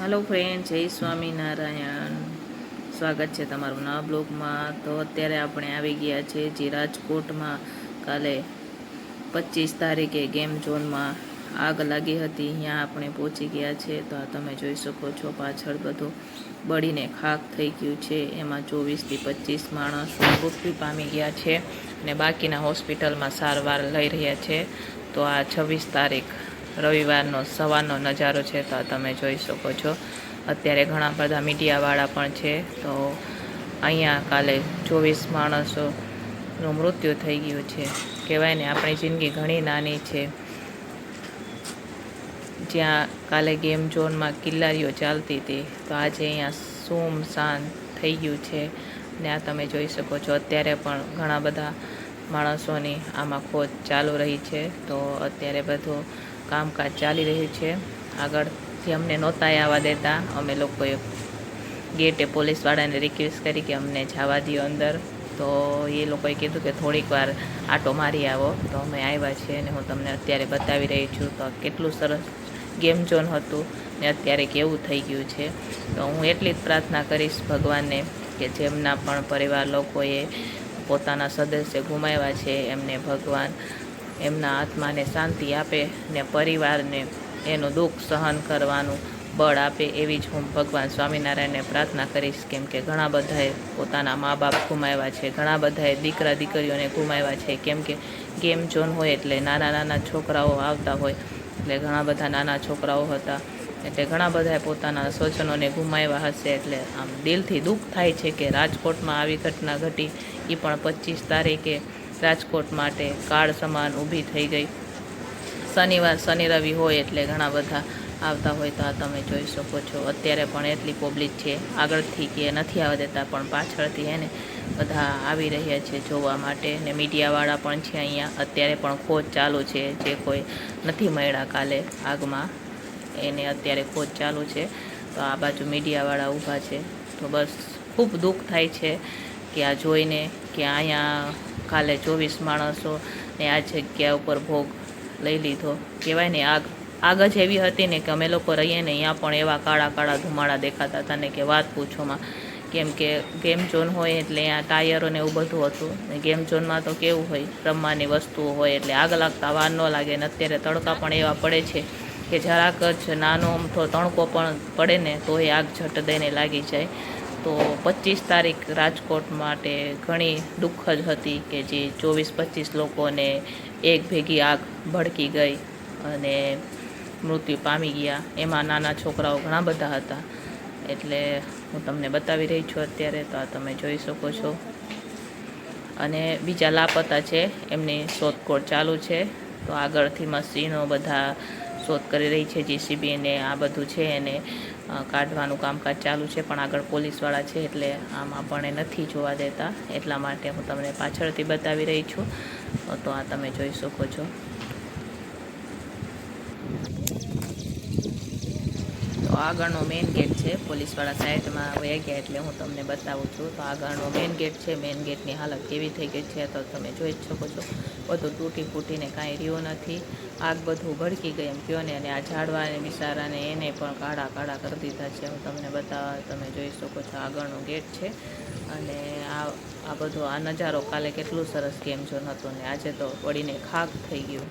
હાલો friend જય સ્વામિનારાયણ. સ્વાગત છે તમારું નવા બ્લોગમાં. તો અત્યારે આપણે આવી ગયા છે જે રાજકોટમાં. કાલે પચીસ તારીખે ગેમ ઝોનમાં આગ લાગી હતી. ત્યાં આપણે પહોંચી ગયા છે. તો આ તમે જોઈ શકો છો પાછળ બધું બળીને ખાક થઈ ગયું છે. એમાં ચોવીસથી પચીસ માણસ મૃત્યુ પામી ગયા છે અને બાકીના હોસ્પિટલમાં સારવાર લઈ રહ્યા છે. તો આ છવ્વીસ તારીખ રવિવારનો સવારનો નજારો છે તો તમે જોઈ શકો છો. અત્યારે ઘણા બધા મીડિયાવાળા પણ છે. તો અહીંયા કાલે ચોવીસ માણસોનું મૃત્યુ થઈ ગયું છે. કહેવાય ને આપણી જિંદગી ઘણી નાની છે. જ્યાં કાલે ગેમ ઝોનમાં કિલ્લારીઓ ચાલતી હતી. તો આજે અહીંયા સૂમ શાંત થઈ ગયું છે. ને આ તમે જોઈ શકો છો. અત્યારે પણ ઘણા બધા માણસોની આમાં ખોજ ચાલુ રહી છે. તો અત્યારે બધું કામકાજ ચાલી રહ્યું છે. આગળથી અમને નહોતા આવવા દેતા. અમે લોકોએ ગેટે પોલીસવાળાને રિક્વેસ્ટ કરી કે અમને જવા દો અંદર. તો એ લોકોએ કીધું કે થોડીક વાર આટો મારી આવો. તો અમે આવ્યા છીએ અને હું તમને અત્યારે બતાવી રહી છું તો કેટલું સરસ ગેમ ઝોન હતું ને અત્યારે કેવું થઈ ગયું છે. તો હું એટલી જ પ્રાર્થના કરીશ ભગવાનને કે જેમના પણ પરિવાર લોકોએ પોતાના સદસ્ય ગુમાવ્યા છે, એમને ભગવાન એમના આત્માને શાંતિ આપે ને પરિવારને એનું દુઃખ સહન કરવાનું બળ આપે એવી જ હું ભગવાન સ્વામિનારાયણને પ્રાર્થના કરીશ. કેમ કે ઘણા બધાએ પોતાના મા બાપ ગુમાવ્યા છે, ઘણા બધાએ દીકરા દીકરીઓને ગુમાવ્યા છે. કેમ કે ગેમ ઝોન હોય એટલે નાના નાના છોકરાઓ આવતા હોય, એટલે ઘણા બધા નાના છોકરાઓ હતા, એટલે ઘણા બધાએ પોતાના સ્વજનોને ગુમાવ્યા હશે. એટલે આમ દિલથી દુઃખ થાય છે કે રાજકોટમાં આવી ઘટના ઘટી. એ પણ પચીસ તારીખે રાજકોટ માટે કાળ સમાન ઊભી થઈ ગઈ. શનિવાર, શનિ રવિ હોય એટલે ઘણા બધા આવતા હોય તો આ તમે જોઈ શકો છો. અત્યારે પણ એટલી પબ્લિક છે. આગળથી કે નથી આવવા દેતા, પણ પાછળથી એને બધા આવી રહ્યા છે જોવા માટે. ને મીડિયાવાળા પણ છે અહીંયા. અત્યારે પણ ખોજ ચાલુ છે. જે કોઈ નથી મળ્યા કાલે આગમાં, એને અત્યારે ખોજ ચાલુ છે. તો આ બાજુ મીડિયાવાળા ઊભા છે. તો બસ ખૂબ દુઃખ થાય છે કે આ જોઈને કે અહીંયા કાલે ચોવીસ માણસો ને આ જગ્યા ઉપર ભોગ લઈ લીધો. કહેવાય ને, આગ આગ જ એવી હતી ને કે અમે લોકો રહીએ ને અહીંયા પણ એવા કાળા કાળા ધુમાડા દેખાતા હતા ને કે વાત પૂછોમાં કેમ કે ગેમ ઝોન હોય એટલે અહીંયા ટાયરો ને એવું બધું હતું. ને ગેમ ઝોનમાં તો કેવું હોય રમવાની વસ્તુઓ હોય એટલે આગ લાગતા વાર ન લાગે ને અત્યારે તડકા પણ એવા પડે છે કે જરાક જ નાનો અમથો તણકો પણ પડે ને તો એ આગ ઝટ દઈને લાગી જાય. તો પચીસ તારીખ રાજકોટ માટે ઘણી દુઃખ જ હતી કે જે ચોવીસ પચીસ લોકોને એક ભેગી આગ ભડકી ગઈ અને મૃત્યુ પામી ગયા. એમાં નાના છોકરાઓ ઘણા બધા હતા. એટલે હું તમને બતાવી રહી છું અત્યારે, તો આ તમે જોઈ શકો છો. અને બીજા લાપતા છે, એમની શોધખોળ ચાલુ છે. તો આગળથી મશીનો બધા શોધ કરી રહી છે જીસીબી અને આ બધું છે એને કાઢવાનું કામકાજ ચાલુ છે, પણ આગળ પોલીસવાળા છે એટલે આમાં પણ એ નથી જોવા દેતા. એટલા માટે હું તમને પાછળથી બતાવી રહી છું. તો આ તમે જોઈ શકો છો. આગળનો મેઇન ગેટ છે, પોલીસવાળા સાઈડમાં વહી ગયા એટલે હું તમને બતાવું છું. તો આગળનો મેઇન ગેટ છે મેઇન ગેટની હાલત કેવી થઈ ગઈ છે તો તમે જોઈ જ શકો છો. બધું તૂટી ફૂટીને કાંઈ રહ્યું નથી. આગ બધું ભડકી ગઈ એમ કહો ને, અને આ ઝાડવાને બિસારાને એને પણ કાળા કાળા કરી દીધા છે. હું તમને બતાવવા તમે જોઈ શકો છો આગળનો ગેટ છે. અને આ આ બધો, આ નજારો કાલે કેટલું સરસ ગેમ જો નહોતો ને, આજે તો પડીને ખાક થઈ ગયું.